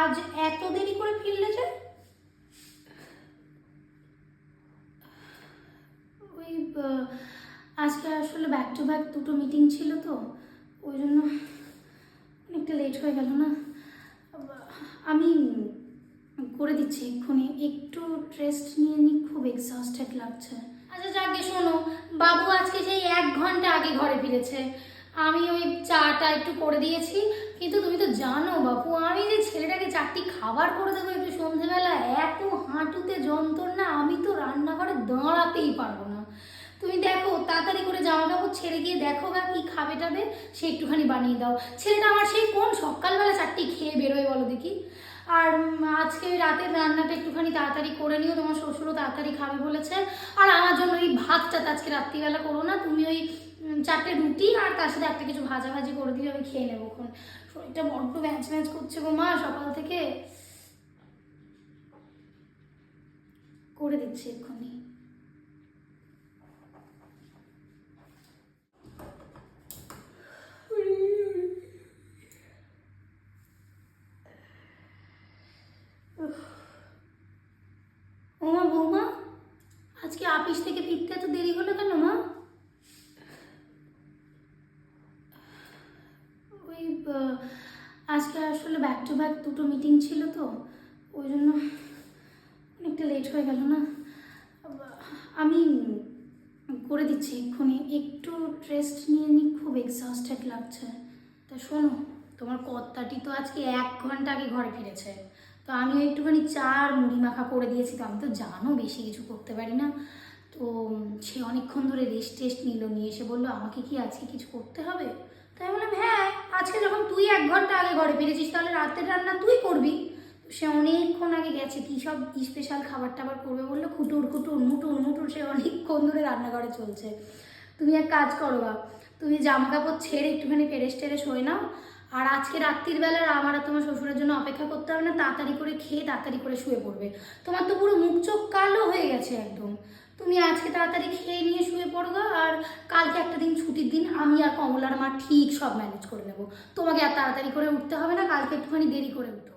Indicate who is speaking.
Speaker 1: আজ এত দেরি করে ফিরলে যে? ওই আজকে আসলে ব্যাক টু ব্যাক দুটো মিটিং ছিল তো ওই জন্য অনেকটা লেট হয়ে গেল না? আমি করে দিচ্ছি এক্ষুনি একটু রেস্ট নিয়ে নি খুব এক্সস্টেড লাগছে। আচ্ছা যাকে শোনো বাবু আজকে সেই এক ঘণ্টা আগে ঘরে ফিরেছে। আমি ওই চাটা একটু করে দিয়েছি জানো বাপু, আমি যে ছেলেটাকে চারটি খাবার করে দেবো একটু সন্ধেবেলা, এত হাঁটুতে যন্ত্রণা, আমি তো রান্নাঘরে দাঁড়াতেই পারব না। তুমি দেখো, তাড়াতাড়ি করে জামা কাপড় ছেড়ে গিয়ে দেখো বা কি খাবে টাবে, সে একটুখানি বানিয়ে দাও। ছেলেটা আমার সেই কোন সকালবেলা চারটি খেয়ে বেরোয় বলো দেখি? আর আজকে রাতের রান্নাটা একটুখানি তাড়াতাড়ি করে নিও, তোমার শ্বশুরও তাড়াতাড়ি খাবে বলেছে আর আমার জন্য ওই ভাতটা আজকে রাত্রিবেলা করো না, তুমি ওই চারটে রুটি আর তার সাথে একটা কিছু ভাজা ভাজি করে দিলে আমি খেয়ে নেব এখন। শরীরটা বড্ড ভ্যাঁচ ম্যাচ করছে গো মা সকাল থেকে। করে দিচ্ছি এক্ষুনি। আজকে অফিস থেকে ফিরতে এত দেরি হলো কেন, মা? ওই আজকে আসলে ব্যাক টু ব্যাক দুটো মিটিং ছিল তো, ওই জন্য অনেকটা লেট হয়ে গেল না। আমি করে দিচ্ছি এক্ষুনি। একটু রেস্ট নিয়ে নি, খুব এক্সস্টেড লাগছে। তা শোনো, তোমার কর্তাটি তো আজকে এক ঘণ্টা আগে ঘরে ফিরেছে। তো আমি একটুখানি চার মুড়ি মাখা করে দিয়েছি তো আমি তো জানো বেশি কিছু করতে পারি না। তো সে অনেকক্ষণ ধরে রেস্ট টেস্ট নিল, নিয়ে এসে বলল, আমাকে কি আজকে কিছু করতে হবে? তাই বললাম হ্যাঁ আজকে যখন তুই এক ঘণ্টা আগে ঘরে ফিরেছিস, তাহলে রাতের রান্না তুই করবি। সে অনেকক্ষণ আগে গেছে, কী সব স্পেশাল খাবার টাবার করবে বলল, খুটুর খুটুর, মুটুর মুটুর, সে অনেকক্ষণ ধরে রান্নাঘরে চলছে। তুমি এক কাজ করো বা তুমি জামা কাপড় ছেড়ে একটুখানি পেরেস টেরেস হয়ে নাও আর আজকে রাত্রির বেলা আমার আর তোমার শ্বশুরের জন্য অপেক্ষা করতে হবে না, তাড়াতাড়ি করে খেয়ে তাড়াতাড়ি করে শুয়ে পড়বে। তোমার তো পুরো মুখ চোখ কালো হয়ে গেছে একদম। তুমি আজকে তাড়াতাড়ি খেয়ে নিয়ে শুয়ে পড়বে আর কালকে একটা দিন ছুটির দিন আমি আর কমলার মা ঠিক সব ম্যানেজ করে নেব। তোমাকে আর তাড়াতাড়ি করে উঠতে হবে না, কালকে একটুখানি দেরি করে উঠো।